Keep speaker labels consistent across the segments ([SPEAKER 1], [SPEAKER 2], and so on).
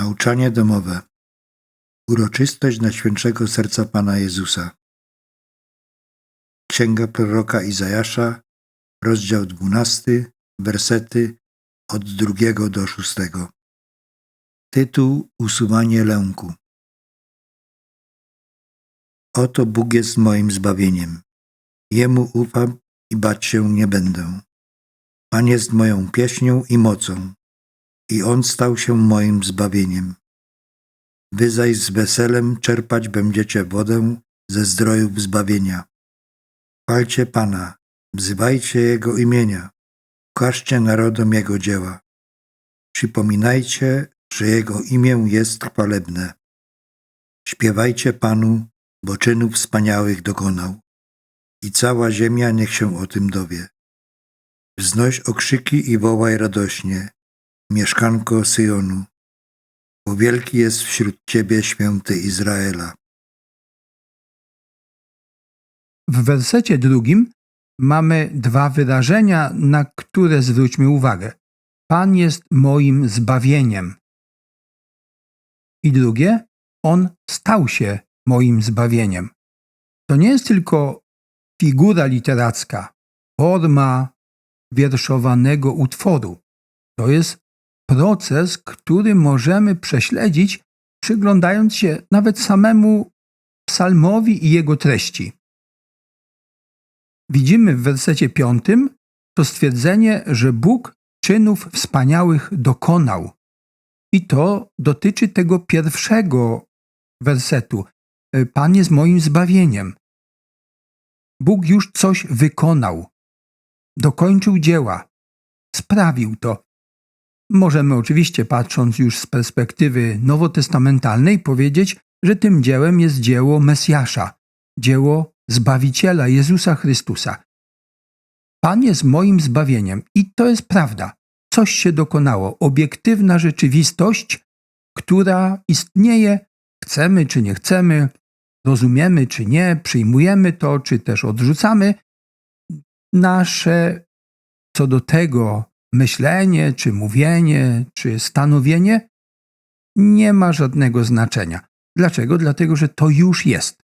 [SPEAKER 1] Nauczanie domowe. Uroczystość Najświętszego Serca Pana Jezusa. Księga proroka Izajasza, rozdział 12, wersety od drugiego do szóstego. Tytuł Usuwanie lęku. Oto Bóg jest moim zbawieniem. Jemu ufam i bać się nie będę. Pan jest moją pieśnią i mocą i On stał się moim zbawieniem. Wy zaś z weselem czerpać będziecie wodę ze zdrojów zbawienia. Chwalcie Pana, wzywajcie Jego imienia, ukażcie narodom Jego dzieła. Przypominajcie, że Jego imię jest chwalebne. Śpiewajcie Panu, bo czynów wspaniałych dokonał. I cała ziemia niech się o tym dowie. Wznoś okrzyki i wołaj radośnie, mieszkanko Syjonu, bo wielki jest wśród Ciebie święty Izraela.
[SPEAKER 2] W wersecie drugim mamy dwa wyrażenia, na które zwróćmy uwagę. Pan jest moim zbawieniem. I drugie, On stał się moim zbawieniem. To nie jest tylko figura literacka, forma wierszowanego utworu. To jest proces, który możemy prześledzić, przyglądając się nawet samemu psalmowi i jego treści. Widzimy w wersecie piątym to stwierdzenie, że Bóg czynów wspaniałych dokonał. I to dotyczy tego pierwszego wersetu. Pan jest moim zbawieniem. Bóg już coś wykonał, dokończył dzieła, sprawił to. Możemy oczywiście, patrząc już z perspektywy nowotestamentalnej, powiedzieć, że tym dziełem jest dzieło Mesjasza, dzieło Zbawiciela Jezusa Chrystusa. Pan jest moim zbawieniem i to jest prawda. Coś się dokonało, obiektywna rzeczywistość, która istnieje, chcemy czy nie chcemy, rozumiemy czy nie, przyjmujemy to czy też odrzucamy. Nasze co do tego myślenie, czy mówienie, czy stanowienie nie ma żadnego znaczenia. Dlaczego? Dlatego, że to już jest.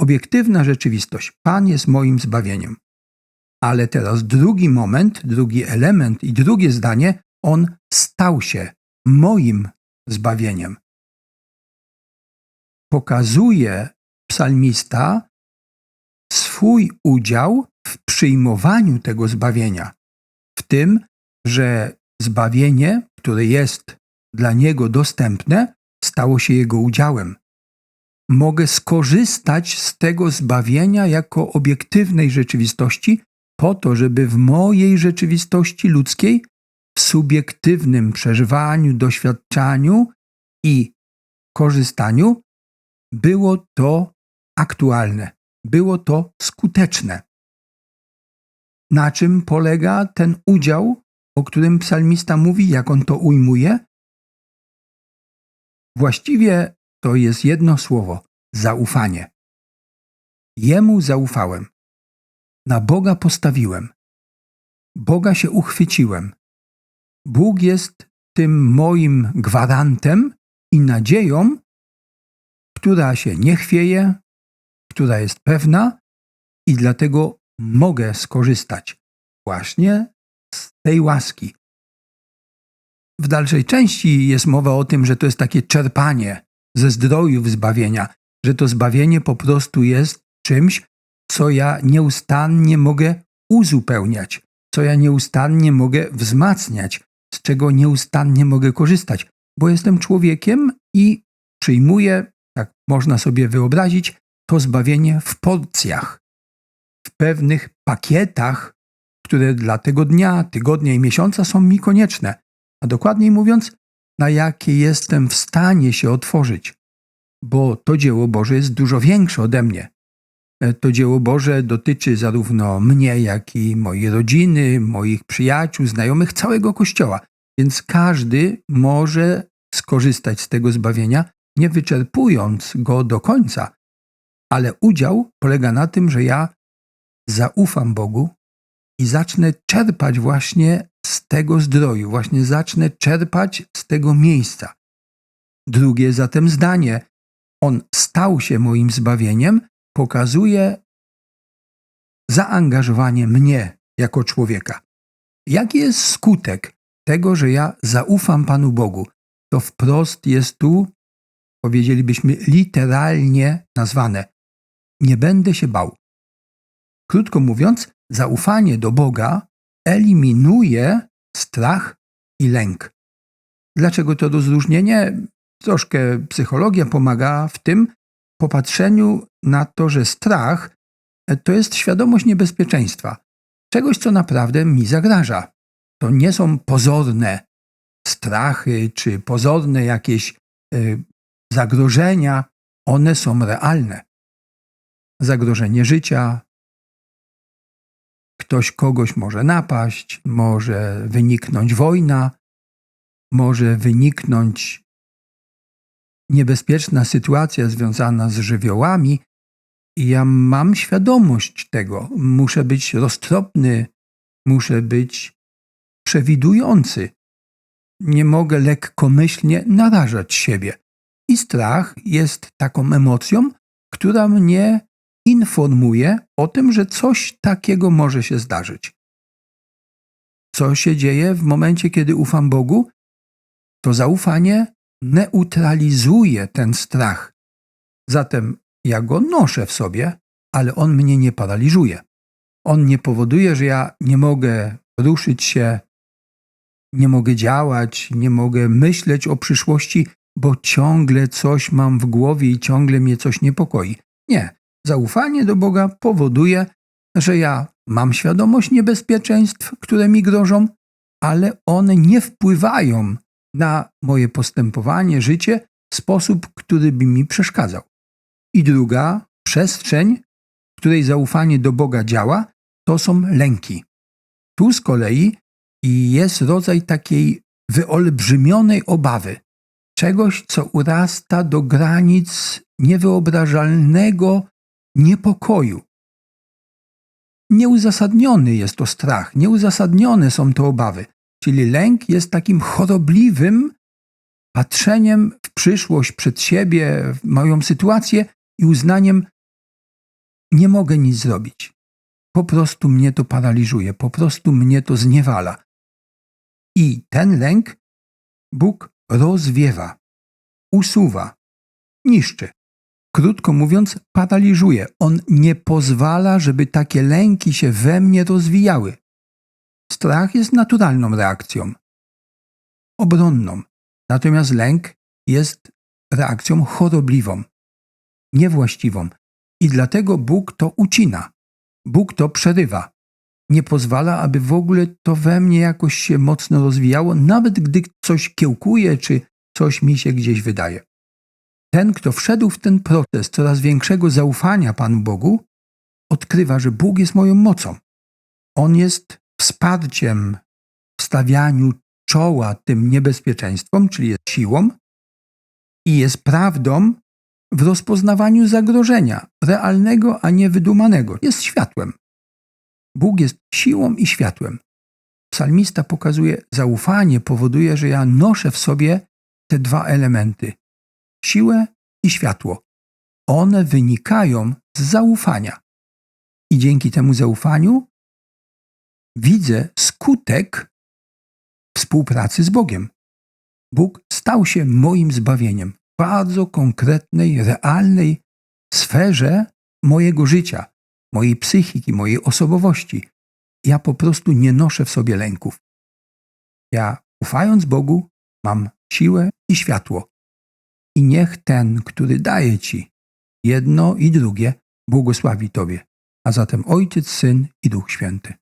[SPEAKER 2] Obiektywna rzeczywistość. Pan jest moim zbawieniem. Ale teraz drugi moment, drugi element i drugie zdanie, on stał się moim zbawieniem. Pokazuje psalmista swój udział w przyjmowaniu tego zbawienia tym, że zbawienie, które jest dla niego dostępne, stało się jego udziałem. Mogę skorzystać z tego zbawienia jako obiektywnej rzeczywistości, po to, żeby w mojej rzeczywistości ludzkiej, w subiektywnym przeżywaniu, doświadczaniu i korzystaniu, było to aktualne, było to skuteczne. Na czym polega ten udział, o którym psalmista mówi, jak on to ujmuje? Właściwie to jest jedno słowo zaufanie. Jemu zaufałem. Na Boga postawiłem. Boga się uchwyciłem. Bóg jest tym moim gwarantem i nadzieją, która się nie chwieje, która jest pewna i dlatego mogę skorzystać właśnie z tej łaski. W dalszej części jest mowa o tym, że to jest takie czerpanie ze zdrojów zbawienia, że to zbawienie po prostu jest czymś, co ja nieustannie mogę uzupełniać, co ja nieustannie mogę wzmacniać, z czego nieustannie mogę korzystać, bo jestem człowiekiem i przyjmuję, tak można sobie wyobrazić, to zbawienie w porcjach w pewnych pakietach, które dla tego dnia, tygodnia i miesiąca są mi konieczne, a dokładniej mówiąc, na jakie jestem w stanie się otworzyć, bo to dzieło Boże jest dużo większe ode mnie. E, to dzieło Boże dotyczy zarówno mnie, jak i mojej rodziny, moich przyjaciół, znajomych, całego Kościoła, więc każdy może skorzystać z tego zbawienia, nie wyczerpując go do końca. Ale udział polega na tym, że ja zaufam Bogu i zacznę czerpać właśnie z tego zdroju, właśnie zacznę czerpać z tego miejsca. Drugie zatem zdanie, on stał się moim zbawieniem, pokazuje zaangażowanie mnie jako człowieka. Jaki jest skutek tego, że ja zaufam Panu Bogu? To wprost jest tu, powiedzielibyśmy, literalnie nazwane. Nie będę się bał. Krótko mówiąc, zaufanie do Boga eliminuje strach i lęk. Dlaczego to rozróżnienie? Troszkę psychologia pomaga w tym popatrzeniu na to, że strach to jest świadomość niebezpieczeństwa, czegoś, co naprawdę mi zagraża. To nie są pozorne strachy czy pozorne jakieś y, zagrożenia, one są realne. Zagrożenie życia, ktoś kogoś może napaść, może wyniknąć wojna, może wyniknąć niebezpieczna sytuacja związana z żywiołami. I ja mam świadomość tego. Muszę być roztropny, muszę być przewidujący. Nie mogę lekkomyślnie narażać siebie. I strach jest taką emocją, która mnie informuje o tym, że coś takiego może się zdarzyć. Co się dzieje w momencie, kiedy ufam Bogu? To zaufanie neutralizuje ten strach. Zatem ja go noszę w sobie, ale on mnie nie paraliżuje. On nie powoduje, że ja nie mogę ruszyć się, nie mogę działać, nie mogę myśleć o przyszłości, bo ciągle coś mam w głowie i ciągle mnie coś niepokoi. Nie. Zaufanie do Boga powoduje, że ja mam świadomość niebezpieczeństw, które mi grożą, ale one nie wpływają na moje postępowanie, życie w sposób, który by mi przeszkadzał. I druga przestrzeń, w której zaufanie do Boga działa, to są lęki. Tu z kolei jest rodzaj takiej wyolbrzymionej obawy, czegoś, co urasta do granic niewyobrażalnego niepokoju. Nieuzasadniony jest to strach, nieuzasadnione są to obawy, czyli lęk jest takim chorobliwym patrzeniem w przyszłość, przed siebie, w moją sytuację i uznaniem, nie mogę nic zrobić. Po prostu mnie to paraliżuje, po prostu mnie to zniewala. I ten lęk Bóg rozwiewa, usuwa, niszczy. Krótko mówiąc, paraliżuje. On nie pozwala, żeby takie lęki się we mnie rozwijały. Strach jest naturalną reakcją, obronną. Natomiast lęk jest reakcją chorobliwą, niewłaściwą. I dlatego Bóg to ucina. Bóg to przerywa. Nie pozwala, aby w ogóle to we mnie jakoś się mocno rozwijało, nawet gdy coś kiełkuje, czy coś mi się gdzieś wydaje. Ten, kto wszedł w ten proces coraz większego zaufania Panu Bogu, odkrywa, że Bóg jest moją mocą. On jest wsparciem w stawianiu czoła tym niebezpieczeństwom, czyli jest siłą, i jest prawdą w rozpoznawaniu zagrożenia, realnego, a nie wydumanego. Jest światłem. Bóg jest siłą i światłem. Psalmista pokazuje, zaufanie powoduje, że ja noszę w sobie te dwa elementy siłę i światło. One wynikają z zaufania. I dzięki temu zaufaniu widzę skutek współpracy z Bogiem. Bóg stał się moim zbawieniem w bardzo konkretnej, realnej sferze mojego życia, mojej psychiki, mojej osobowości. Ja po prostu nie noszę w sobie lęków. Ja, ufając Bogu, mam siłę i światło. I niech ten, który daje ci jedno i drugie, błogosławi Tobie. A zatem Ojciec, Syn i Duch Święty.